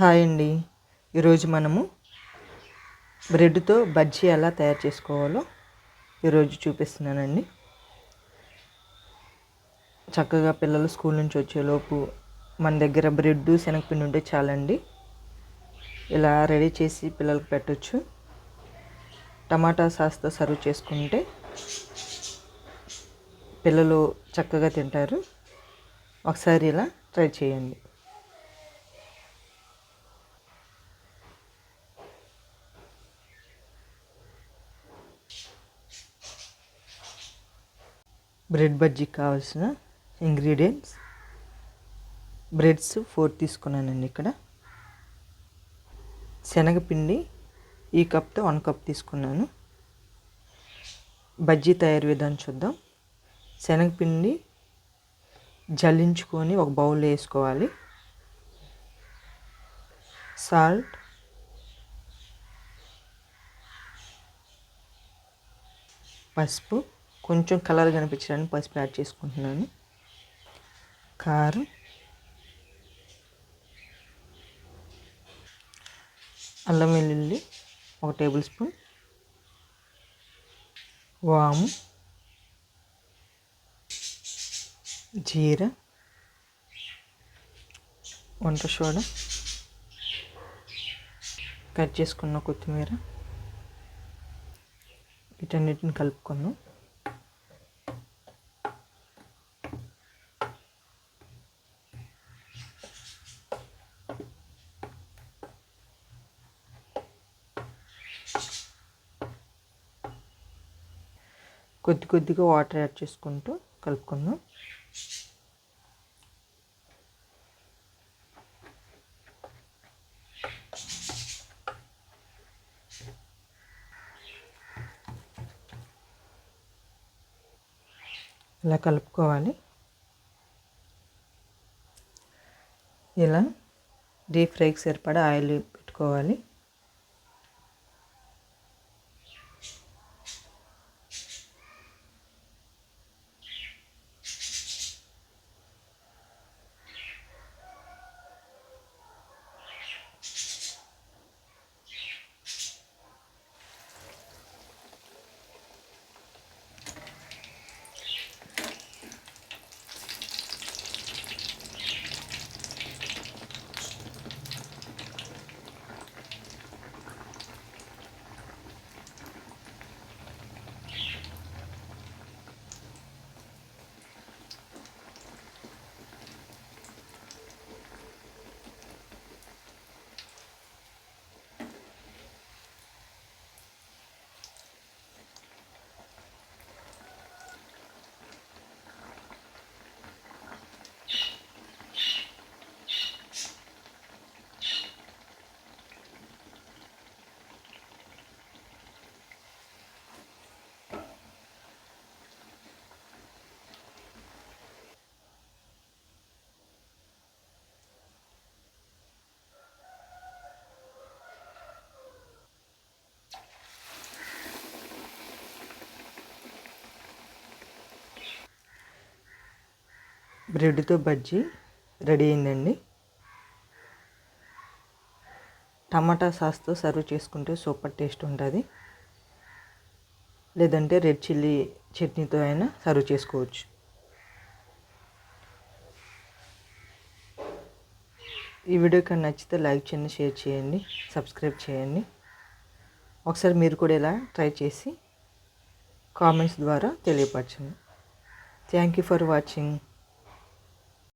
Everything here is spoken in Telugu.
హాయ్ అండి. ఈరోజు మనము బ్రెడ్తో బజ్జీ ఎలా తయారు చేసుకోవాలో ఈరోజు చూపిస్తున్నానండి. చక్కగా పిల్లలు స్కూల్ నుంచి వచ్చేలోపు మన దగ్గర బ్రెడ్ శనగపిండి ఉంటే చాలండి. ఇలా రెడీ చేసి పిల్లలకు పెట్టచ్చు. టమాటా సాస్తో సర్వ్ చేసుకుంటే పిల్లలు చక్కగా తింటారు. ఒకసారి ఇలా ట్రై చేయండి. బ్రెడ్ బజ్జీకి కావాల్సిన ఇంగ్రీడియంట్స్. బ్రెడ్స్ ఫోర్ తీసుకున్నానండి ఇక్కడ. శనగపిండి ఈ కప్తో వన్ కప్ తీసుకున్నాను. బజ్జీ తయారు విధానం చూద్దాం. శనగపిండి జల్లించుకొని ఒక బౌల్లో వేసుకోవాలి. సాల్ట్. పసుపు. కొంచెం కలర్ కనిపించడానికి పసుపు యాడ్ చేసుకుంటున్నాను. కారం. అల్లం వెల్లుల్లి ఒక టేబుల్ స్పూన్. వాము. జీర. వంట సోడా. కట్ చేసుకున్న కొత్తిమీర. వీటన్నిటిని కలుపుకుందాం. కొద్ది కొద్దిగా వాటర్ యాడ్ చేసుకుంటూ కలుపుకుందాం. ఇలా కలుపుకోవాలి. ఇలా డీప్ ఫ్రైకి సరిపడా ఆయిల్ పెట్టుకోవాలి. బ్రెడ్తో బజ్జీ రెడీ అయిందండి. టమాటా సాస్తో సర్వ్ చేసుకుంటే సూపర్ టేస్ట్ ఉంటుంది. లేదంటే రెడ్ చిల్లీ చట్నీతో అయినా సర్వ్ చేసుకోవచ్చు. ఈ వీడియో కానీ నచ్చితే లైక్ చేయండి షేర్ చేయండి సబ్స్క్రైబ్ చేయండి. ఒకసారి మీరు కూడా ఇలా ట్రై చేసి కామెంట్స్ ద్వారా తెలియపరచండి. Thank you for watching.